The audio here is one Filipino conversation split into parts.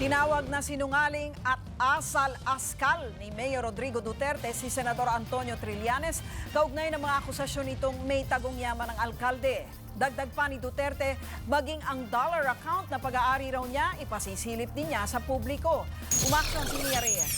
Tinawag na sinungaling at asal-askal ni Mayor Rodrigo Duterte si Senador Antonio Trillanes kaugnay ng mga akusasyon nitong may tagong yaman ng alkalde. Dagdag pa ni Duterte, maging ang dollar account na pag-aari raw niya, ipasisilip din niya sa publiko. Umaksyon si Mia Reyes.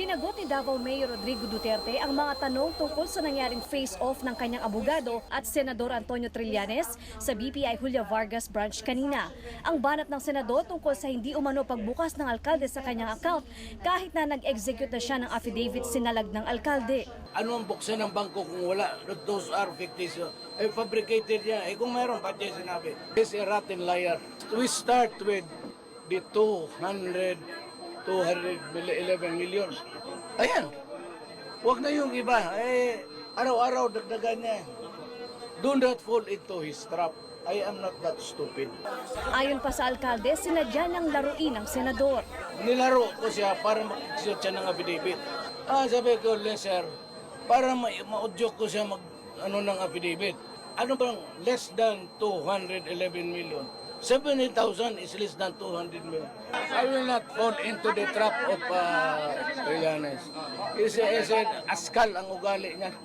Sinagot ni Davao Mayor Rodrigo Duterte ang mga tanong tungkol sa nangyaring face-off ng kanyang abogado at Senador Antonio Trillanes sa BPI Julia Vargas branch kanina. Ang banat ng senador tungkol sa hindi umano pagbukas ng alkalde sa kanyang account kahit na nag-execute na siya ng affidavit sinalag ng alkalde. Ano ang buksan ng bangko kung wala? Those are fictitious. Eh, fabricated yan. Eh, kung mayroon, ba't niya sinabi? He's a rotten liar. We start with the 200, 211 million. Ayan. Huwag na yung iba. Eh, araw-araw dagdagan niya. Do not fall into his trap. I am not that stupid. Ayon pa sa alkalde, sinadya ng laruin ng senador. Nilaro ko siya para mag-execute siya ng affidavit. Ah, sabi ko, "Les, sir, para ma- ma-audio ko siya mag ano ng affidavit. Ano bang less than 211 million? 70,000 is less than 200 million. I will not fall into the trap of uh, Trillanes. Is is askal ang ugali niya.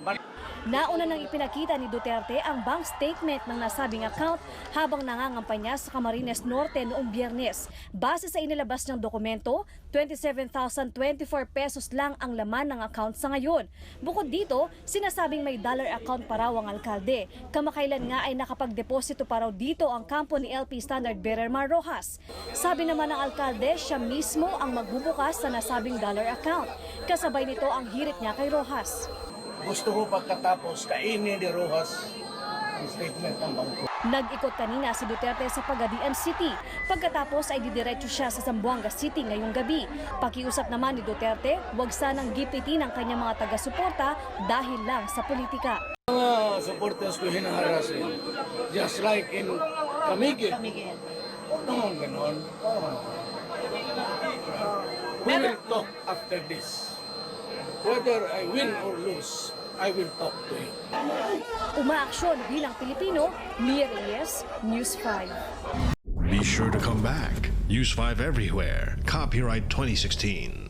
Nauna nang ipinakita ni Duterte ang bank statement ng nasabing account habang nangangampanya sa Camarines Norte noong biyernes. Base sa inilabas ng dokumento, 27,024 pesos lang ang laman ng account sa ngayon. Bukod dito, sinasabing may dollar account pa raw ang alkalde. Kamakailan nga ay nakapagdeposito pa raw dito ang kampo ni LP Standard Bearer Mar Rojas. Sabi naman ng alkalde, siya mismo ang magbubukas sa nasabing dollar account. Kasabay nito ang hirit niya kay Rojas. Gusto ko pagkatapos kainin ni Rojas ang statement ng bangko. Nag-ikot kanina si Duterte sa Pagadian City. Pagkatapos ay didiretso siya sa Zamboanga City ngayong gabi. Pakiusap naman ni Duterte, huwag sanang gipitin ang kanyang mga taga-suporta dahil lang sa politika. Mga supporters ko hinaharas eh. Just like in Camiguin. Huwag naman ganon. We will talk after this. Whether I win or lose, I will talk to you. Umaaksyon bilang Pilipino, Mia Reyes, News 5. Be sure to come back. Use 5 everywhere. Copyright 2016.